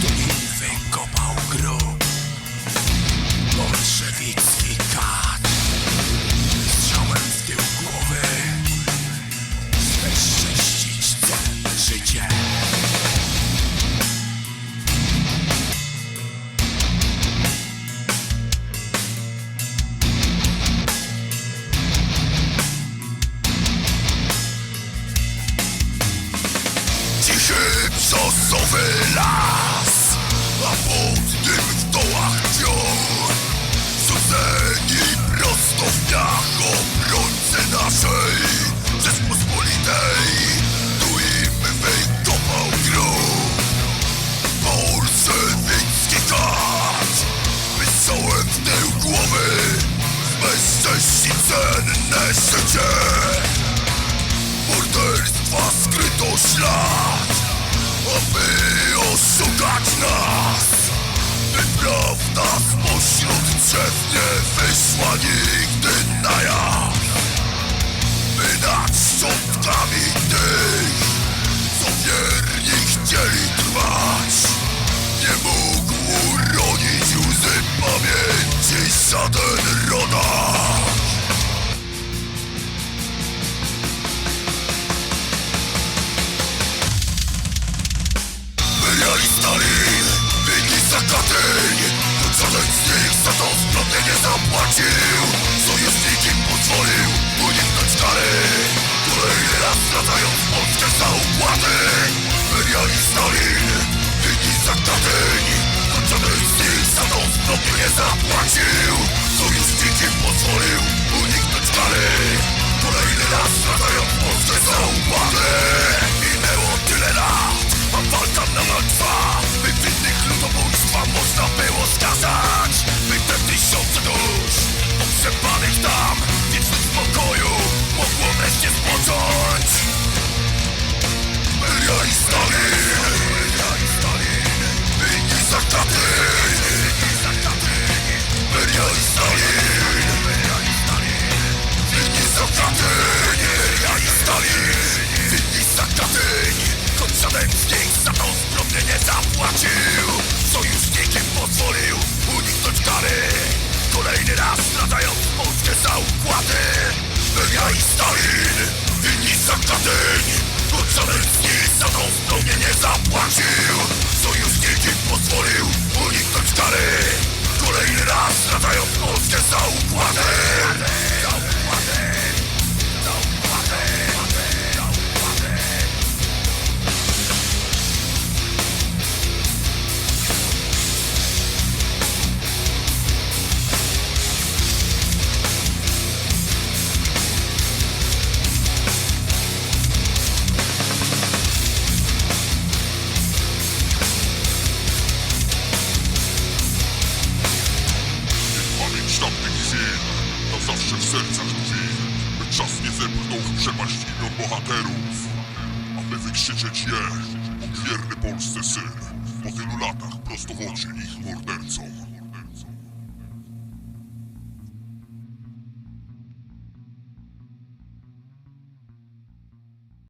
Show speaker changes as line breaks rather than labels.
Domingo. Sosowy las. A pod nim w dołach dziur Rzuceni prosto w piach Obrońcy naszej. Rzeczpospolitej Tu im wykopał grób. Bolszewicki kat Wysłałem w tył głowy. Mężczyźni cenne życie Morderstwa skryto Body. Wracając Polskę za układy Byli Stalin, winni za Katyń. Żaden z nich za to zbrodnię nie zapłacił. Sojusznikiem pozwolił uniknąć kary. Kolejny raz wracając zapłacił Sojusznikiem pozwolił uniknąć kary Kolejny raz wracając Polskę za układy. Beria i Stalin Winni za z nich za tą zbrodnię nie zapłacił. Sojusznikiem pozwolił uniknąć kary Kolejny raz wracając Polskę Za układy
sercach tkwi By czas nie zepchnął w przepaść imion bohaterów. Aby wykrzyczeć je, wierny Polsce syn. Po tylu latach prosto w oczy ich mordercom